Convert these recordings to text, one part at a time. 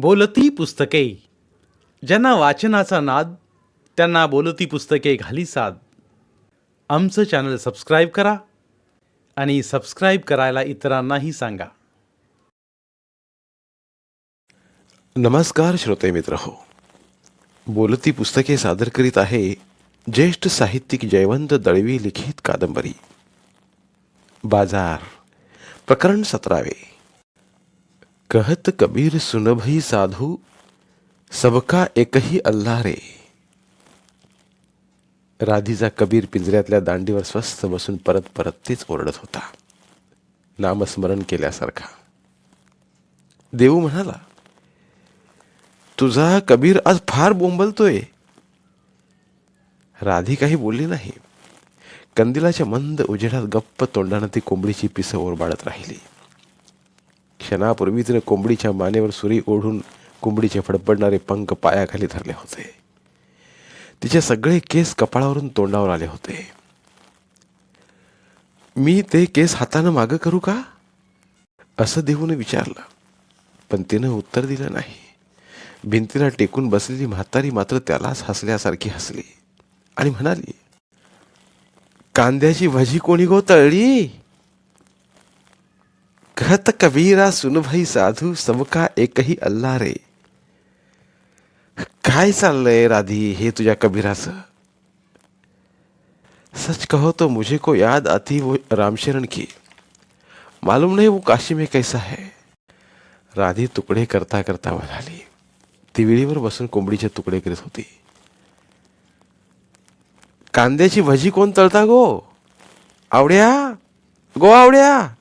बोलती पुस्तके. ज्यांना वाचनाचा नाद त्यांना बोलती पुस्तके घाली साद. आमचं चॅनल सबस्क्राईब करा आणि सबस्क्राईब करायला इतरांनाही सांगा. नमस्कार श्रोते मित्र हो. बोलती पुस्तके सादर करीत आहे ज्येष्ठ साहित्यिक जयवंत दळवी लिखित कादंबरी. बाजार प्रकरण सतरावे. कहत कबीर सुनभई साधू सबका एकही अल्ला रे। राधीचा कबीर पिंजऱ्यातल्या दांडीवर स्वस्थ बसून परत परत तेच ओरडत होता. नामस्मरण केल्यासारखा. देऊ म्हणाला तुझा कबीर आज फार बोंबलतोय. राधी काही बोलली नाही. कंदिलाच्या मंद उजेडात गप्प तोंडानं ती कोंबडीची पिसं ओरबाडत राहिली. क्षणापूर्वी तिने कोंबडीच्या मानेवर सुरी ओढून कोंबडीचे फडफडणारे पंख पायाखाली धरले होते. तिचे सगळे केस कपाळावरून तोंडावर आले होते. मी ते केस हातानं मागं करू का? असं देऊन विचारलं. पण तिनं उत्तर दिलं नाही. भिंतीला टेकून बसलेली म्हातारी मात्र त्यालाच हसल्यासारखी हसली आणि म्हणाली कांद्याची भजी कोणी गो तळली? कहत कबीरा सुनभाई साधू सबका एकही अल्ला रे। काय चाललंय राधी हे तुझ्या कबीराचं? सच कहो तो मुझे को याद आती वो रामशरण की। मालूम नहीं वो काशी में कैसा है। राधी तुकडे करता करता म्हणाली ती विळीवर बसून कोंबडीचे तुकडे करीत होती। कांद्याची भजी कोण तळता गो? आवड्या? गो आवड्या?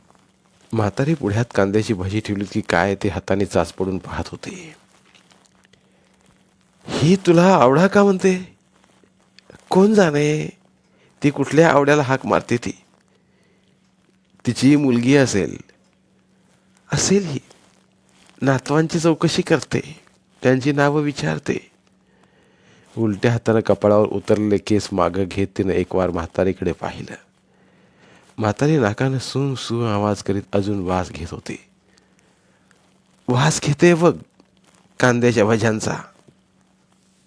म्हातारी पुढ्यात कांद्याची भजी ठेवली की काय ते हाताने चाच पडून पाहत होते. ही तुला आवडा का म्हणते? कोण जाणे? ती कुठल्या आवड्याला हाक मारते ती? तिची मुलगी असेल. असेल ही. नातवांची चौकशी करते. त्यांची नावं विचारते. उलट्या हातानं कपाळावर उतरलेले केस मागं घेत तिनं एक वार म्हातारीकडे पाहिलं. म्हातारी नाकानं सू सू आवाज करीत अजून वास घेत होती. वास घेते बघ कांद्याच्या भज्यांचा.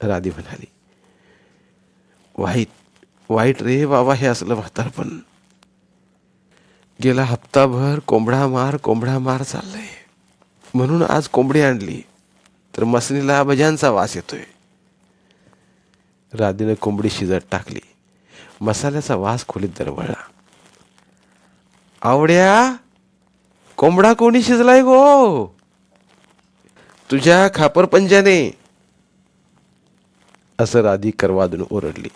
राधी म्हणाली वाईट वाईट रे बाबा हे असलं म्हातारपण गेला हप्ताभर कोंबडा मार कोंबडा मार चाललंय. म्हणून आज कोंबडी आणली तर मसनीला भज्यांचा वास येतोय. राधीनं कोंबडी शिजत टाकली. मसाल्याचा वास खोलीत दरवळला. आवड्या कोंबडा कोणी शिजलाय गो? तुझ्या खापर पंजाने असं राधी करवादून ओरडली.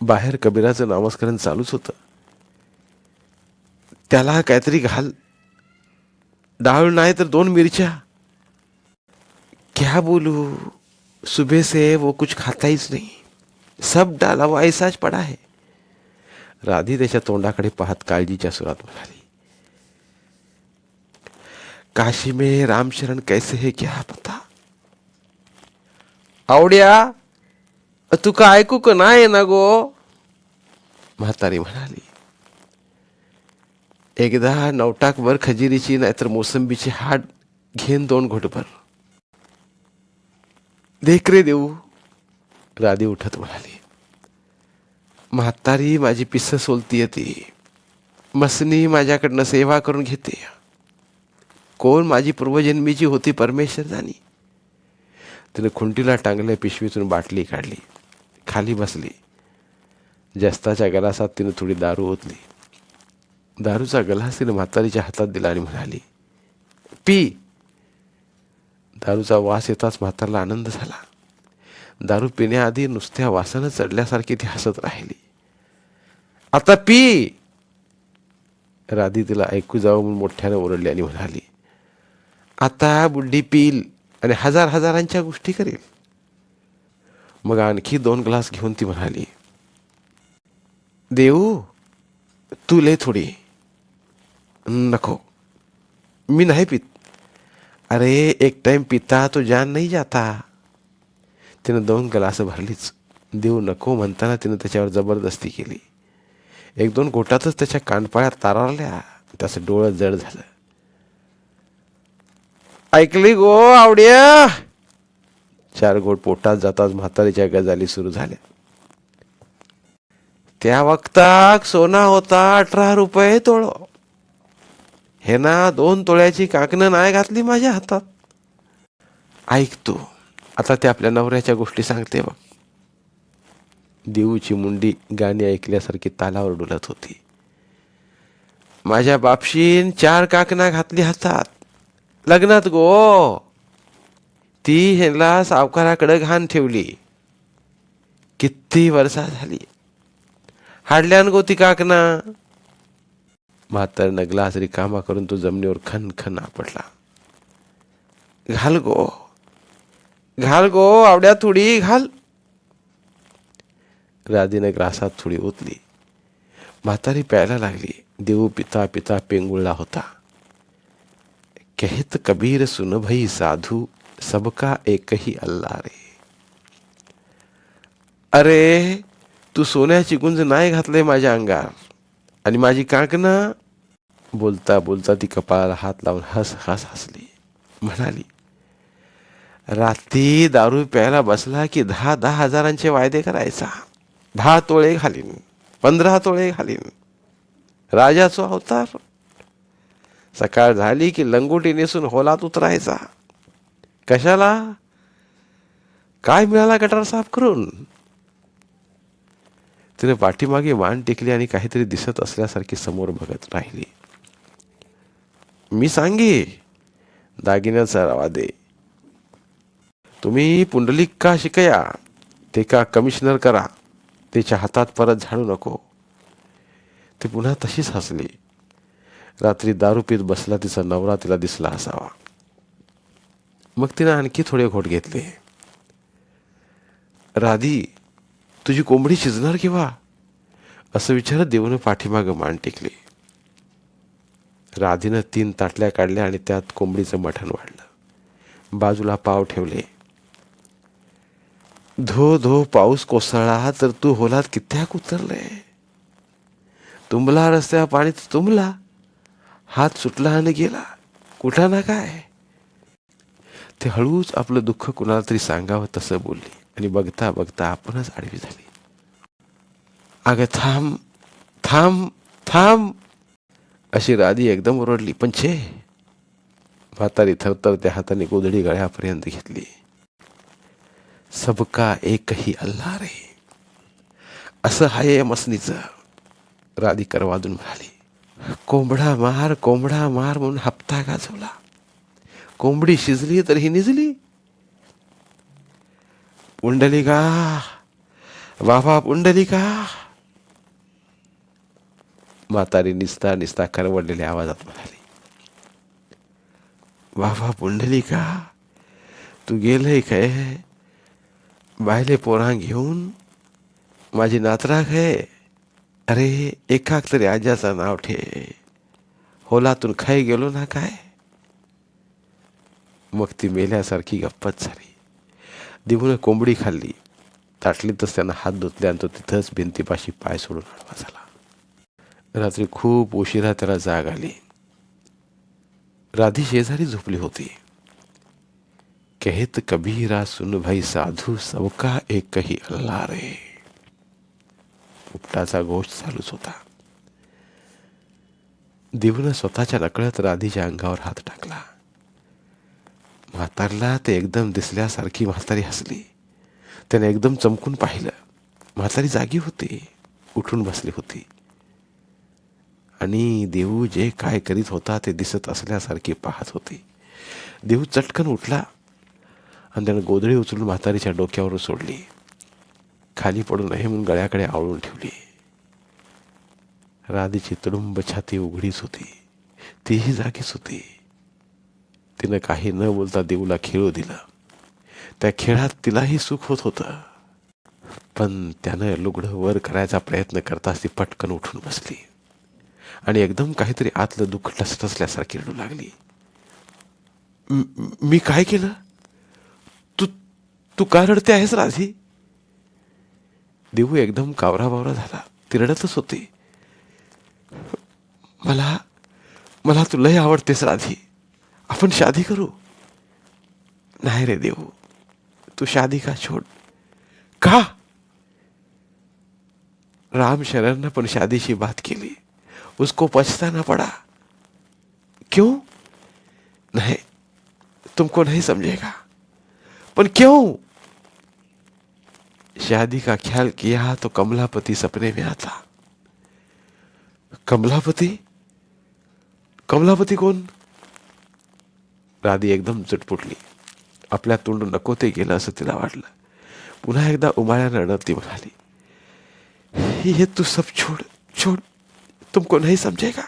बाहेर कबीराचं नामस्करण चालूच होतं. त्याला काहीतरी घाल. डाळ नाही तर दोन मिरच्या. क्या बोलू? सुबह से वो कुछ खाता हीच नाही. सब डाला वो ऐसाच पडा है. राधी त्याच्या तोंडाकडे पाहत काळजीच्या सुरात म्हणाली काशी में रामशरण कैसे है क्या पता? आवड्या तू का ऐकू का नाही ना गो? म्हातारी म्हणाली एकदा नवटाकभर खजिरीची नाहीतर मोसंबीची हाड घेन दोन घोटभर. देख रे देऊ राधी उठत म्हणाली म्हातारी माझी पिसं सोलती ती. मसनी माझ्याकडनं सेवा करून घेते. कोण माझी पूर्वजन्मीची होती परमेश्वर जाणी. तिने खुंटीला टांगल्या पिशवीतून बाटली काढली. खाली बसली. जस्ताच्या गलासात तिने थोडी दारू ओतली. दारूचा गलास तिने म्हातारीच्या हातात दिला आणि म्हणाली पी. दारूचा वास येताच म्हातारला आनंद झाला. दारू पिण्याआधी नुसत्या वासानं चढल्यासारखी ती हसत राहिली. आता पी. राधी तिला ऐकू जावं म्हणून मोठ्यानं ओरडली आणि म्हणाली आता बुड्ढी पील आणि हजार हजारांच्या गोष्टी करेल. मग आणखी दोन ग्लास घेऊन ती म्हणाली देऊ तू ले थोडी. नको. मी नाही पित. अरे एक टाइम पिता तो जान नाही जाता. तिनं दोन ग्लास भरलीच. देऊ नको म्हणताना तिनं त्याच्यावर जबरदस्ती केली. एक दोन गोटातच त्याच्या कानपाळ्यात तारारल्या त्याचं डोळं जड झालं. ऐकली गो आवड्या? चार गोट पोटात जाताच म्हातारीच्या गजाली सुरू झाल्या. त्या वक्ताक सोना होता अठरा रुपये तोळो. हे ना दोन तोळ्याची काकणं नाही घातली माझ्या हातात. ऐक तू आता ते आपल्या नवऱ्याच्या गोष्टी सांगते बघ. देऊची मुंडी गाणी ऐकल्यासारखी तालावर डुलत होती. माझ्या बापशीन चार काकणा घातली हातात. लग्नात गो. ती ह्याला सावकाराकडे घाण ठेवली. किती वर्षा झाली. हाडल्यान गो ती काकणा. म्हातार नगला रिकामा करून तो जमिनीवर खन खन आपटला घाल गो. घाल गो आवड्या थोडी घाल. राधीनं ग्रासात थोडी ओतली. म्हातारी प्यायला लागली. देऊ पिता पिता पेंगुळला होता. कहत कबीर सुन भई साधू सबका एकही अल्ला अल्लाह रे अरे तू सोन्याची गुंज नाही घातले माझ्या अंगार. आणि माझी काकना बोलता बोलता ती कपाळाला हात लावून हस हस हसली. म्हणाली रात्री दारू प्यायला बसला की दहा दहा हजारांचे वायदे करायचा. दहा तोळे घालीन पंधरा तोळे घालीन. राजाचो अवतार. सकाळ झाली की लंगोटी नेसून होलात उतरायचा. कशाला? काय मिळाला गटार साफ करून? तिने पाठीमागे मान टेकली आणि काहीतरी दिसत असल्यासारखी समोर बघत राहिली. मी सांगे दागिन्याचा रवा दे. तुम्ही पुंडलिक का शिकया? ते का कमिशनर करा? तिच्या हातात परत झाडू नको. ती पुन्हा तशीच हसली. रात्री दारू पीत बसला तिचा नवरा तिला दिसला असावा. मग तिनं आणखी थोडे घोट घेतले. राधी तुझी कोंबडी शिजणार किंवा? असं विचारत देऊन पाठीमागं मान टेकली. राधीनं तीन ताटल्या काढल्या आणि त्यात कोंबडीचं मठण वाढलं. बाजूला पाव ठेवले. धो धो पाऊस कोसळला तर तू होलात कित्याक उतरले? तुंबला रस्त्या पाणीत तुंबला हात सुटला आणि गेला. कुठं ना काय? ते हळूच आपलं दुःख कुणाला तरी सांगावं तसं बोलली. आणि बघता बघता आपणच आडवी झाली. अगं थांब थांब थांब! अशी राधी एकदम ओरडली पण छे! म्हातारी थरथर त्या हाताने गोधडी गळ्यापर्यंत घेतली. सबका एकही अल्ला रे. असं हाय या मसनीचं. राधी वाजून म्हणाली कोंबडा मार कोंबडा मार म्हणून हप्ता गाजवला. कोंबडी शिजली तर ही निजली. पुंडलिका बाबा पुंडलिका म्हातारी निसता निसता करवडलेल्या आवाजात म्हणाली बाबा पुंडलिका तू गेलंय काय? बायले पोरां घेऊन माझी नातराक आहे. अरे एकाक तरी आज्याचं नाव ठे. होलातून खाई गेलो ना काय? मग ती मेल्यासारखी गप्पच झाली. दिवून कोंबडी खाल्ली. ताटलीतच त्यांना हात धुतले आणि तो तिथंच भिंतीपाशी पाय सोडून आडवा झाला. रात्री खूप उशिरा त्याला जाग आली. राधी शेजारी झोपली होती. कहत कबीरा सुन भाई साधू सबका एकही अल्ला रे उपटाचा गोष्ट चालूच होता. देवनं स्वतःच्या नकळत राधीच्या अंगावर हात टाकला. म्हातारला ते एकदम दिसल्यासारखी म्हातारी हसली. त्याने एकदम चमकून पाहिलं. म्हातारी जागी होती उठून बसली होती. आणि देऊ जे काय करीत होता ते दिसत असल्यासारखी पाहत होती. देऊ चटकन उठला आणि त्यानं गोधडी उचलून म्हातारीच्या डोक्यावर सोडली. खाली पडू नये म्हणून गळ्याकडे आवळून ठेवली. राधीची तुडुंब छाती उघडीच होती. तीही जागीच होती. तिनं काही न बोलता देऊला खेळू दिलं. त्या खेळात तिलाही सुख होत होतं. पण त्यानं लुगडं वर करायचा प्रयत्न करताच ती पटकन उठून बसली. आणि एकदम काहीतरी आतलं दुःख टसटसल्यासारखी रडू लागली. मी काय केलं? तू का रडते आहेस राधी? देऊ एकदम कावरा बावरा झाला. ती रडतच होती. मला मला तू लय आवडतेस राधी. आपण शादी करू. नाही रे देऊ. तू शादी का छोड़? का? राम शरण ने पण शादीशी बात केली. उसको पछताना पड़ा. क्यों? नहीं तुमको नहीं समझेगा पर क्यों? शादी का ख्याल किया तो कमलापति सपने में आता। कमलापति? कमलापती कोण राधी एकदम चटपुटली आपल्या तोंड नको ते गेलं असं तिला वाटलं। पुन्हा एकदा उमाळ्यानं रडत ती म्हणाली ये तू सब छोड़ छोड़, तुमको नहीं समझेगा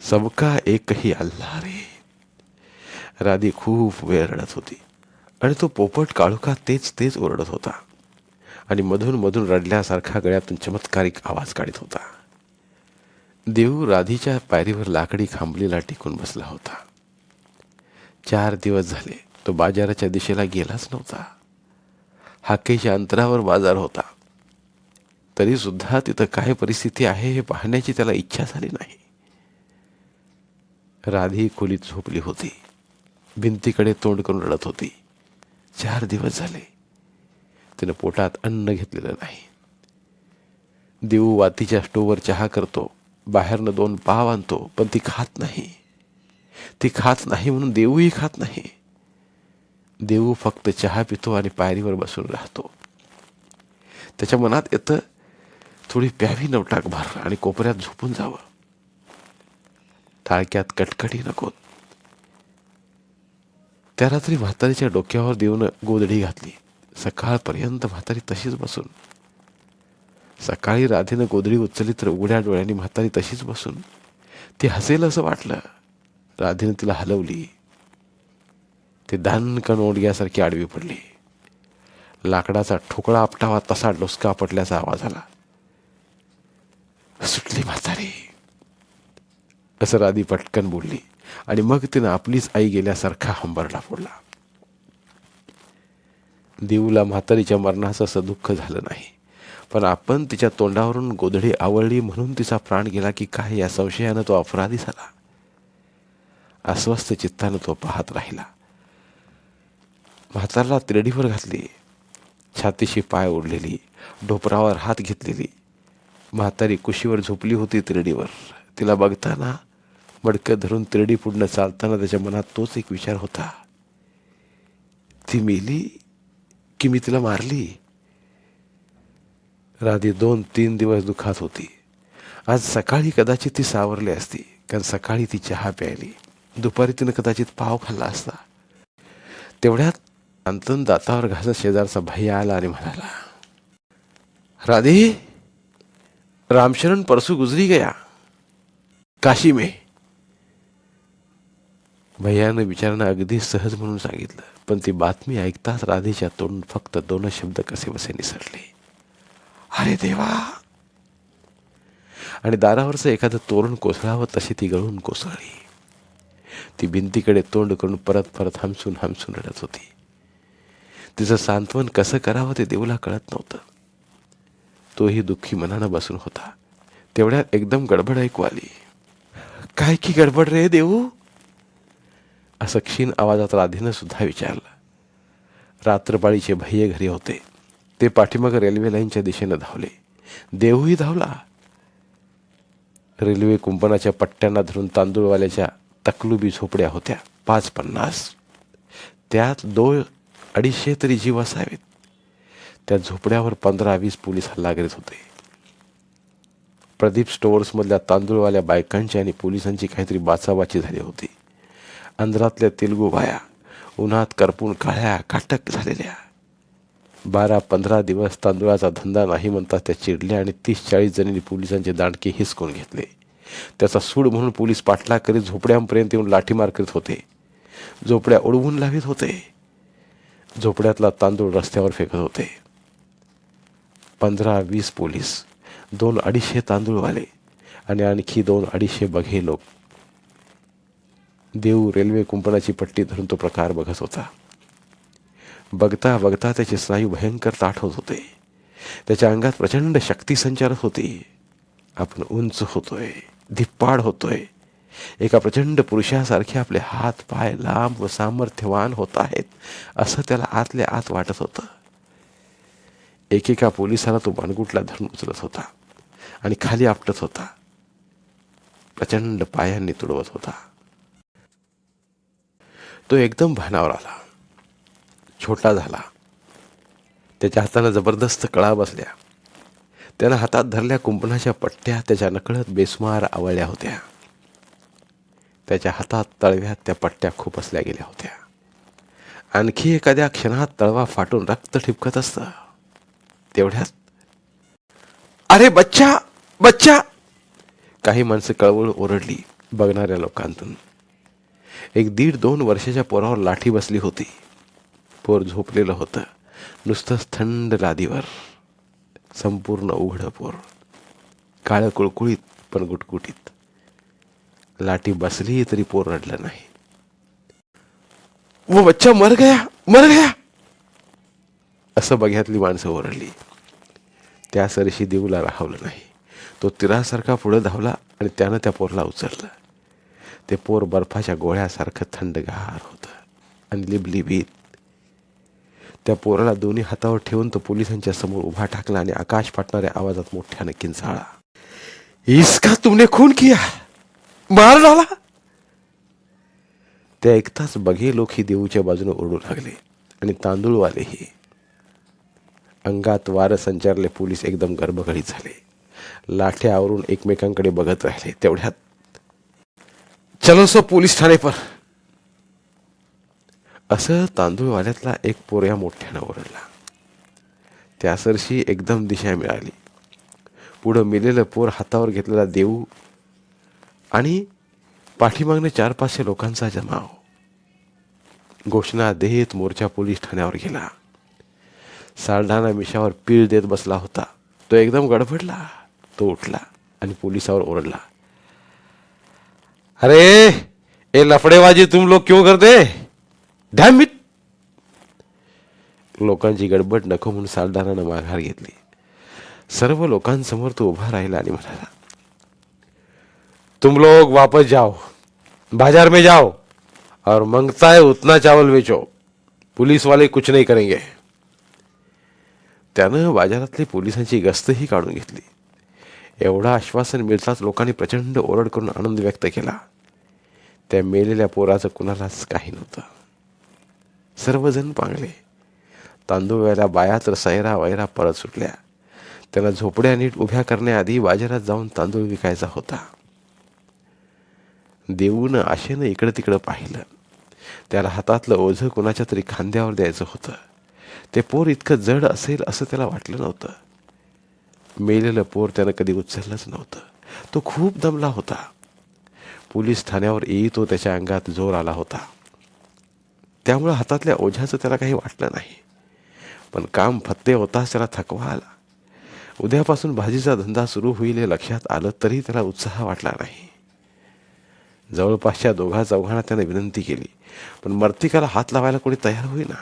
सबका एक ही अल्लाह रे. राधी खूप वेळ रडत होती. आणि तो पोपट काळोखा तेच तेच ओरडत होता. आणि मधून मधून रडल्यासारखा गळ्यातून चमत्कारिक आवाज काढत होता. देऊ राधीच्या पायरीवर लाकडी खांबलीला टिकून बसला होता. चार दिवस झाले तो बाजाराच्या दिशेला गेलाच नव्हता. हाकेच्या अंतरावर बाजार होता. तरी सुद्धा तिथं काय परिस्थिती आहे हे पाहण्याची त्याला इच्छा झाली नाही. राधी खोलीत झोपली होती. भिंतीकडे तोंड करून रडत होती. चार दिवस झाले. तिनं पोटात अन्न घेतलेलं नाही. देऊ वातीच्या स्टोवर चहा करतो. बाहेरनं दोन पाव आणतो पण ती खात नाही. ती खात नाही म्हणून देऊही खात नाही. देऊ फक्त चहा पितो आणि पायरीवर बसून राहतो. त्याच्या मनात येतं थोडी प्यावी नवटाक भर आणि कोपऱ्यात झोपून जावं. टाळक्यात कटकटी नकोत त्या रात्री म्हातारीच्या डोक्यावर देऊन गोधडी घातली. सकाळपर्यंत म्हातारी तशीच बसून. सकाळी राधेनं गोधडी उचलली तर उघड्या डोळ्यांनी म्हातारी तशीच बसून. ती हसेल असं वाटलं. राधेनं तिला हलवली. ते दानकण ओढग्यासारखी आडवी पडली. लाकडाचा ठोकळा आपटावा तसा डोसका आपटल्याचा आवाज आला. सुटली म्हातारी. असं राधी पटकन बोलली. आणि मग तिनं आपलीच आई गेल्यासारखा हंबरला फोडला. देऊला म्हातारीच्या मरणाचं असं दुःख झालं नाही. पण आपण तिच्या तोंडावरून गोधडी आवळली म्हणून तिचा प्राण गेला की काय या संशयानं तो अपराधी झाला. अस्वस्थ चित्तानं तो पाहत राहिला. म्हातारला तिरडीवर घातली. छातीशी पाय ओढलेली. ढोपरावर हात घेतलेली. म्हातारी कुशीवर झोपली होती तिरडीवर. तिला बघताना मडकं धरून तिरडी पुढनं चालताना त्याच्या मनात तोच एक विचार होता. ती मेली की मी तिला मारली? राधी दोन तीन दिवस दुखात होती. आज सकाळी कदाचित ती सावरली असती कारण सकाळी ती चहा प्यायली. दुपारी तिनं कदाचित पाव खाल्ला असता. तेवढ्यात अंतन दातावर घासत शेजारचा भैया आला आणि म्हणाला राधे रामशरण परसू गुजरी गया. काशी में भैयानं विचारणं अगदी सहज म्हणून सांगितलं. पण ती बातमी ऐकताच राधेच्या तोंड फक्त दोन शब्द कसे बसे निसरले अरे देवा! आणि दारावरचं एखादं तोरण कोसळावं तशी ती गळून कोसळली. ती भिंतीकडे तोंड करून परत परत हमसून हमसून रडत होती. तिचं सांत्वन कसं करावं ते देऊला कळत नव्हतं. तोही दुःखी मनानं बसून होता. तेवढ्यात एकदम गडबड ऐकू आली. काय की गडबड रे देऊ असं क्षीण आवाजात राधेनं सुद्धा विचारलं. रात्रपाळीचे भय्ये घरी होते. ते पाठीमाग रेल्वे लाईनच्या दिशेनं धावले. देवही धावला. रेल्वे कुंपणाच्या पट्ट्यांना धरून तांदूळवाल्याच्या तकलुबी झोपड्या होत्या. पाच पन्नास त्यात दोन अडीचशे तरी जीव असावेत. त्या झोपड्यावर पंधरा वीस पोलीस हल्ला करीत होते. प्रदीप स्टोअर्समधल्या तांदूळवाल्या बायकांची आणि पोलिसांची काहीतरी बाचाबाची झाली होती. अंधारातल्या तेलगू बाया उन्हात करपून काळ्या काटक झालेल्या. बारा पंधरा दिवस तांदुळाचा धंदा नाही म्हणता त्या चिडल्या आणि तीस चाळीस जणींनी पोलिसांचे दांडके हिसकून घेतले. त्याचा सूड म्हणून पोलीस पाठलाग करीत झोपड्यांपर्यंत येऊन लाठीमार करीत होते. झोपड्या उडवून लावित होते. झोपड्यातला तांदूळ रस्त्यावर फेकत होते. पंधरा वीस पोलीस दोन अडीचशे तांदूळवाले आणि आणखी दोन अडीचशे बघे लोक देऊ रेल्वे कुंपणाची पट्टी धरून तो प्रकार बघत होता. बघता बघता त्याचे स्नायू भयंकर ताठ होत होते. त्याच्या अंगात प्रचंड शक्ती संचारत होती. आपण उंच होतोय धिप्पाड होतोय. एका प्रचंड पुरुषासारखे आपले हात पाय लांब व सामर्थ्यवान होत आहेत असं त्याला आतल्या आत वाटत होतं. एकेका पोलिसाला तो मानगुटला धरून उचलत होता आणि खाली आपटत होता. प्रचंड पायांनी तुडवत होता. तो एकदम भानावर आला. छोटा झाला. त्याच्या हातानं जबरदस्त कळा बसल्या. त्यानं हातात धरल्या कुंपणाच्या पट्ट्या त्याच्या नकळत बेसुमार आवळल्या होत्या. त्याच्या हातात तळव्यात त्या पट्ट्या खुपसल्या गेल्या होत्या. आणखी एखाद्या क्षणात तळवा फाटून रक्त ठिपकत असतं. तेवढ्यात अरे बच्चा बच्चा! काही माणसं कळवळ ओरडली बघणाऱ्या लोकांतून. एक दीड दोन वर्षाच्या पोरावर लाठी बसली होती. पोर झोपलेलं होतं. नुसतंच थंड लादीवर. संपूर्ण उघडं पोर. काळं कुळकुळीत पण गुटगुटीत. लाठी बसली तरी पोर रडलं नाही. वो बच्चा मर गया मर गया. असं बघ्यातली माणसं ओरडली. त्या सरशी देऊला राहवलं नाही. तो तिरासारखा पुढे धावला आणि त्यानं त्या पोरला उचललं. ते पोर बर्फाच्या गोळ्यासारखं थंडगार होतं. आणि लिबलिबीत. त्या पोराला दोन्ही हातावर ठेवून तो पोलिसांच्या समोर उभा टाकला आणि आकाश फाटणाऱ्या आवाजात मोठ्यानं किंचाळा इसका तुमने खून किया? मार डाला? ते ऐकताच बघे लोक ही देऊच्या बाजूने ओरडू लागले आणि तांदूळवालेही. अंगात वारं संचारले पोलीस एकदम गर्भगडीत झाले. लाठ्या आवरून एकमेकांकडे बघत राहिले. तेवढ्यात चलो सो पोलीस ठाणे पर. असं तांदूळवाल्यातला एक पोर या मोठ्यानं ओरडला. त्या सरशी एकदम दिशा मिळाली. पुढं मिलेलं पोर हातावर घेतलेला देऊ आणि पाठीमागनं चार पाचशे लोकांचा जमाव. घोषणा देत मोर्चा पोलीस ठाण्यावर गेला. सालढाणा मिशावर पीळ देत बसला होता. तो एकदम गडबडला तो उठला आणि पोलिसावर ओरडला. अरे ये लफडेबाजी तुम लोग क्यों करते? डॅमिट लोकांची गडबड नको म्हणून सालदारानं माघार घेतली. सर्व लोकांसमोर तो उभा राहिला आणि म्हणाला तुम लोग वापस जाओ बाजार में जाओ और मंगता है उतना चावल बेचो। पुलिस वाले कुछ नहीं करेंगे. त्यानं बाजारातली पोलिसांची गस्तही काढून घेतली. एवढं आश्वासन मिळताच लोकांनी प्रचंड ओरड करून आनंद व्यक्त केला. त्या मेलेल्या पोराचं कुणालाच काही नव्हतं. सर्वजण पांगले. तांदूळ बाया तर सैरा वैरा परत सुटल्या. त्याला झोपड्या नीट उभ्या करण्याआधी बाजारात जाऊन तांदूळ विकायचा होता. देऊनं आशेनं इकडं तिकडं पाहिलं. त्याला हातातलं ओझं कुणाच्या तरी खांद्यावर द्यायचं होतं. ते पोर इतकं जड असेल असं त्याला वाटलं नव्हतं. मेलेलं पोर त्यानं कधी उचललंच नव्हतं. तो खूप दमला होता. पोलीस ठाण्यावर येतो त्याच्या अंगात जोर आला होता. त्यामुळं हातातल्या ओझ्याचं त्याला काही वाटलं नाही. पण काम फत्ते होताच त्याला थकवा आला. उद्यापासून भाजीचा धंदा सुरू होईल हे लक्षात आलं तरी त्याला उत्साह वाटला नाही. जवळपासच्या दोघा चौघांना त्याने विनंती केली पण मर्तिकाला हात लावायला कोणी तयार होईना.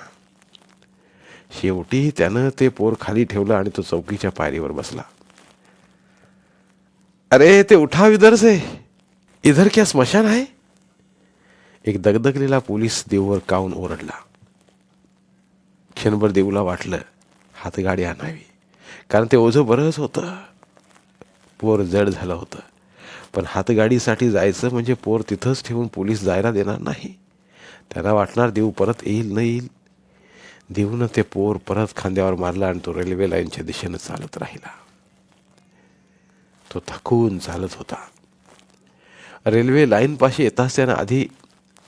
शेवटी त्यानं ते पोर खाली ठेवलं आणि तो चौकीच्या पायरीवर बसला. अरे ते उठाव इधर से इधर क्या स्मशान आहे? एक दगदगलेला पोलीस देऊवर काऊन ओरडला. क्षणभर देऊला वाटलं हातगाडी आणावी कारण ते ओझं बरंच होतं. पोर जड झालं होतं. पण हातगाडीसाठी जायचं म्हणजे पोर तिथंच ठेवून पोलीस जायला देणार नाही. त्यांना वाटणार देऊ परत येईल न येईल. देऊन ते पोर परत खांद्यावर मारला आणि तो रेल्वे लाईनच्या दिशेनं चालत राहिला. तो थकून चालत होता. रेल्वे लाईनपाशी येताच त्यानं आधी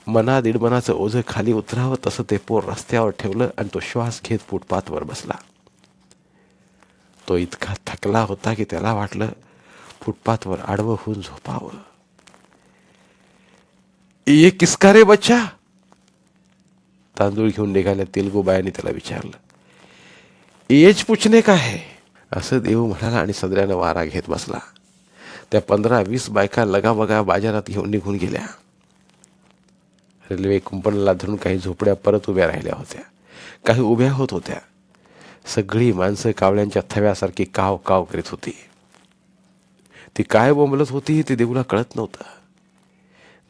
मना दीड मनाचं ओझं खाली उतरावं तसं ते पोर रस्त्यावर ठेवलं आणि तो श्वास घेत फुटपाथवर बसला. तो इतका थकला होता की त्याला वाटलं फुटपाथवर आडवं होऊन झोपावं. ये किसका रे बच्चा? तांदूळ घेऊन निघाल्या तेलगुबायाने त्याला विचारलं एज पुछणे काय असं देव म्हणाला आणि सदऱ्यानं वारा घेत बसला. त्या पंधरा वीस बायका लगाबगा बाजारात घेऊन निघून गेल्या. रेल्वे कुंपणाला धरून काही झोपड्या परत उभ्या राहिल्या होत्या. काही उभ्या होत होत्या. सगळी माणसं कावळ्यांच्या थव्यासारखी काव काव करीत होती. ती काय बोंबलत होती ते देऊला कळत नव्हतं.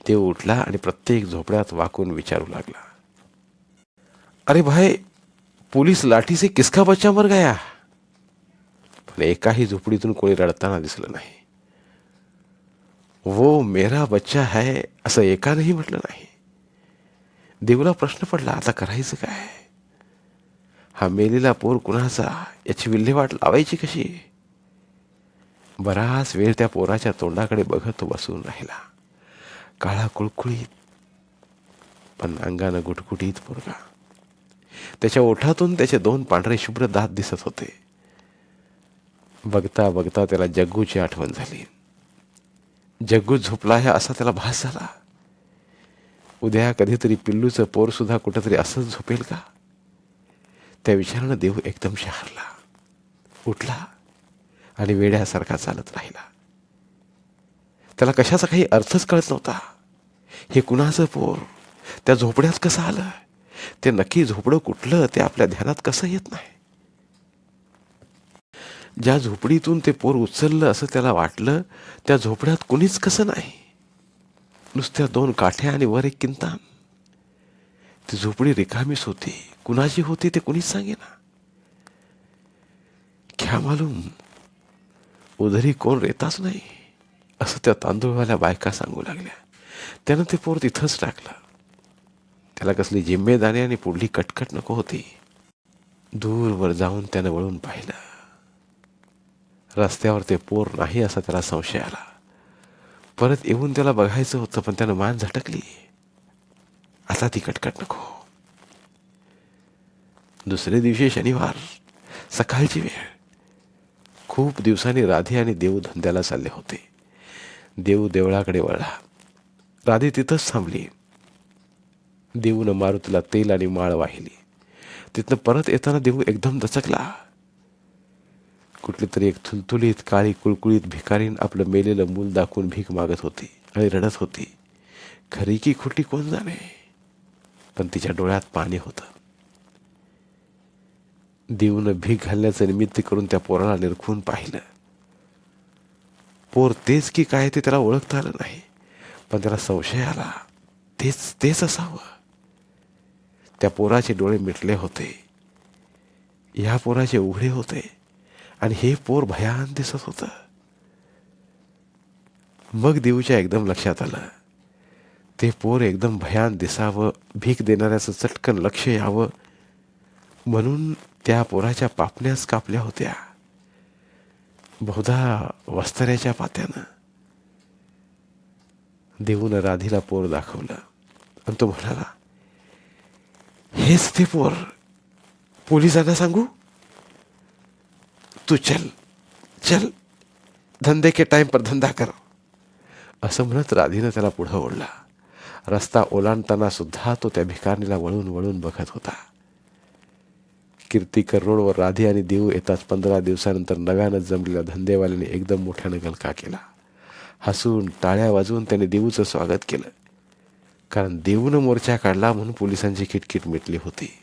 देव उठला आणि प्रत्येक झोपड्यात वाकून विचारू लागला. अरे भाई पोलीस लाठी से किसका बच्चा मर गया? पण एकाही झोपडीतून कोणी रडताना दिसलं नाही. वो मेरा बच्चा है असं एकानंही म्हटलं नाही. देवला प्रश्न पडला आता करायचं काय? हा मेलेला पोर कुणाचा? याची विल्हेवाट लावायची कशी? बराच वेळ त्या पोराच्या तोंडाकडे बघत तो बसून राहिला. काळा कुळकुळीत पण अंगानं गुटगुटीत पोरगा. त्याच्या ओठातून त्याचे दोन पांढरे शुभ्र दात दिसत होते. बघता बघता त्याला जग्गूची आठवण झाली. जग्गू झोपला आहे असा त्याला भास झाला. उद्या कधीतरी पिल्लूचं पोर सुद्धा कुठंतरी असंच झोपेल का? त्या विचारानं देव एकदम शहारला. उठला आणि वेड्यासारखा चालत राहिला. त्याला कशाचा काही अर्थच कळत नव्हता. हे कुणाचं पोर? त्या झोपड्यात कसं आलं? ते नक्की झोपडं कुठलं ते आपल्या ध्यानात कसं येत नाही? ज्या झोपडीतून ते पोर उचललं असं त्याला वाटलं त्या झोपड्यात कुणीच कसं नाही. नुसत्या दोन काठ्या आणि वर एक किंतान. ती झोपडी रिकामीच होती. कुणाची होती ते कुणीच सांगेना. ख्या मालूम उधरी कोण रेताच नाही असं त्या तांदूळवाल्या बायका सांगू लागल्या. त्यानं ते पोर तिथंच टाकलं. त्याला कसली जिम्मेदारी आणि पुढली कटकट नको होती. दूरवर जाऊन त्यानं वळून पाहिलं. रस्त्यावर ते पोर नाही असा त्याला संशय आला. परत येऊन त्याला बघायचं होतं पण त्यानं मान झटकली. आता ती कटकट नको. दुसरे दिवशी शनिवार सकाळची वेळ. खूप दिवसांनी राधे आणि देव धंद्याला चालले होते. देव देवळाकडे वळला. राधे तिथंच थांबली. देऊन मारुतीला तेल आणि माळ वाहिली. तिथनं परत येताना देऊ एकदम दचकला. कुठली तरी एक थुलथुलीत काळी कुळकुळीत भिकारीन आपलं मेलेलं मूल दाखवून भीक मागत होती आणि रडत होती. खरी की खोटी कोण जाणे? पण तिच्या डोळ्यात पाणी होतं. देऊनं भीक घालण्याचं निमित्त करून त्या पोराला निरखून पाहिलं. पोर तेच की काय ते त्याला ओळखता आलं नाही. पण त्याला संशय आला. तेच तेच असावं. त्या पोराचे डोळे मिटले होते. या पोराचे उघडे होते आणि हे पोर भयान दिसत होतं. मग देऊच्या एकदम लक्षात आलं. ते पोर एकदम भयान दिसावं भीक देणाऱ्याचं चटकन लक्ष यावं म्हणून त्या पोराच्या पापण्यास कापल्या होत्या. बहुधा वस्तऱ्याच्या पात्यानं. देऊन राधीला पोर दाखवलं आणि तो म्हणाला हेच स्टेपवर पोलिसांना सांगू? तू चल चल. धंदे के टाईम पर धंदा कर. असं म्हणत राधीनं त्याला पुढं ओढला. रस्ता ओलांडताना सुद्धा तो त्या भिकारणीला वळून वळून बघत होता. कीर्तिकर रोडवर राधे आणि देऊ येताच पंधरा दिवसानंतर नव्यानं जमलेल्या धंदेवाल्याने एकदम मोठ्यानं गलका केला. हसून टाळ्या वाजवून त्याने देऊचं स्वागत केलं. कारण देऊनं मोर्चा काढला म्हणून पोलिसांची किटकिट मिटली होती.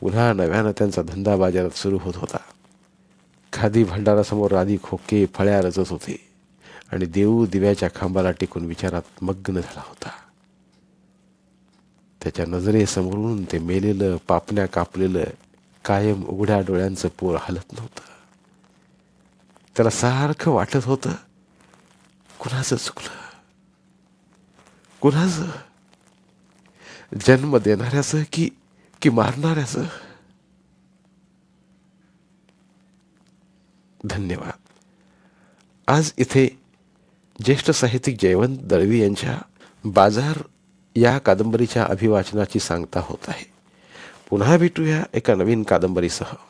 पुन्हा नव्यानं त्यांचा धंदा बाजारात सुरू होत होता. खादी भांडारासमोर राधी खोके फळ्या रचत होते आणि देऊ दिव्याच्या खांबाला टेकून विचारात मग्न झाला होता. त्याच्या नजरेसमोरून ते मेलेलं पापण्या कापलेलं कायम उघड्या डोळ्यांचं पोर हलत नव्हतं. त्याला सारखं वाटत होतं कुणाचं चुकलं? कुणाचं? जन्म देणाऱ्याचं की की मारणाऱ्याचं? धन्यवाद. आज इथे ज्येष्ठ साहित्यिक जयवंत दळवी यांच्या बाजार या कादंबरीच्या अभिवाचनाची सांगता होत आहे. पुन्हा भेटूया एका नवीन कादंबरीसह.